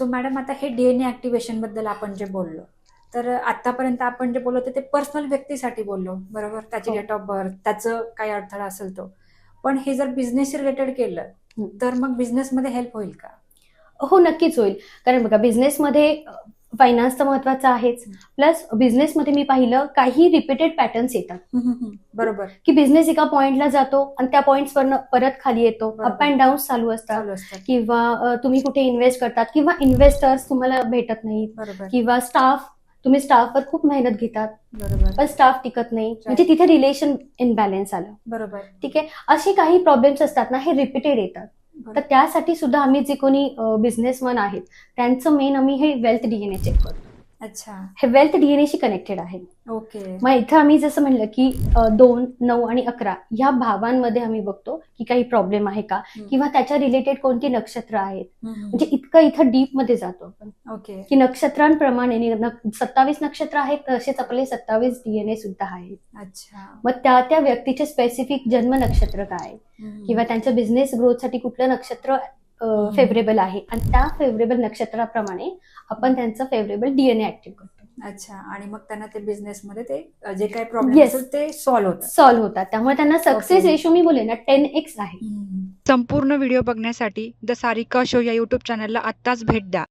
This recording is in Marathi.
सो मॅडम आता हे डीएनए ऍक्टिव्हेशनबद्दल आपण जे बोललो तर आतापर्यंत आपण जे बोललो ते पर्सनल व्यक्तीसाठी बोललो बरोबर त्याची. डेट ऑफ बर्थ त्याचं काही अडथळा असेल तो पण हे जर बिझनेस रिलेटेड केलं. तर मग बिझनेसमध्ये हेल्प होईल का हो नक्कीच होईल कारण बघा बिझनेसमध्ये फायनान्स तर महत्वाचं आहेच. प्लस बिझनेसमध्ये मी पाहिलं काही रिपीटेड पॅटर्न्स येतात. बरोबर. की बिझनेस एका पॉइंटला जातो आणि त्या पॉइंट्स परत खाली येतो. अप अँड डाऊन चालू असतात. किंवा तुम्ही कुठे इन्व्हेस्ट करतात किंवा इन्व्हेस्टर्स तुम्हाला भेटत नाहीत. किंवा स्टाफ तुम्ही स्टाफवर खूप मेहनत घेतात. बरोबर. पण स्टाफ टिकत नाही. म्हणजे तिथे रिलेशन इनबॅलन्स आलं. बरोबर. ठीक आहे? असे काही प्रॉब्लेम्स असतात ना हे रिपीटेड येतात. तर त्यासाठी सुद्धा आम्ही जे कोणी बिझनेसमन आहेत त्यांचं मेन आम्ही हे वेल्थ डीएनए चेक करतो. अच्छा. हे वेल्थ डीएनएशी कनेक्टेड आहे ओके मग इथं आम्ही जसं म्हणलं की दोन नऊ आणि अकरा ह्या भावांमध्ये आम्ही बघतो की काही प्रॉब्लेम आहे का. किंवा त्याच्या रिलेटेड कोणती नक्षत्र आहेत. म्हणजे इतकं इथं डीपमध्ये जातो आपण. ओके की नक्षत्रांप्रमाणे सत्तावीस नक्षत्र आहेत तसेच आपले सत्तावीस डीएनए सुद्धा आहेत. अच्छा. मग त्या त्या व्यक्तीचे स्पेसिफिक जन्म नक्षत्र काय. किंवा त्यांच्या बिझनेस ग्रोथसाठी कुठलं नक्षत्र फेवरेबल आहे. आणि त्या फेवरेबल नक्षत्राप्रमाणे आपण त्यांचं फेवरेबल डीएनए ऍक्टिव्ह करतो. अच्छा. आणि मग त्यांना ते बिझनेस मध्ये ते जे काही प्रॉब्लेम Yes. असेल ते सॉल्व्ह होतात सॉल्व्ह होतात. त्यामुळे त्यांना सक्सेस. रेशो मी बोले ना टेन एक्स आहे. संपूर्ण व्हिडिओ बघण्यासाठी द सारिका शो या युट्यूब चॅनलला आत्ताच भेट द्या.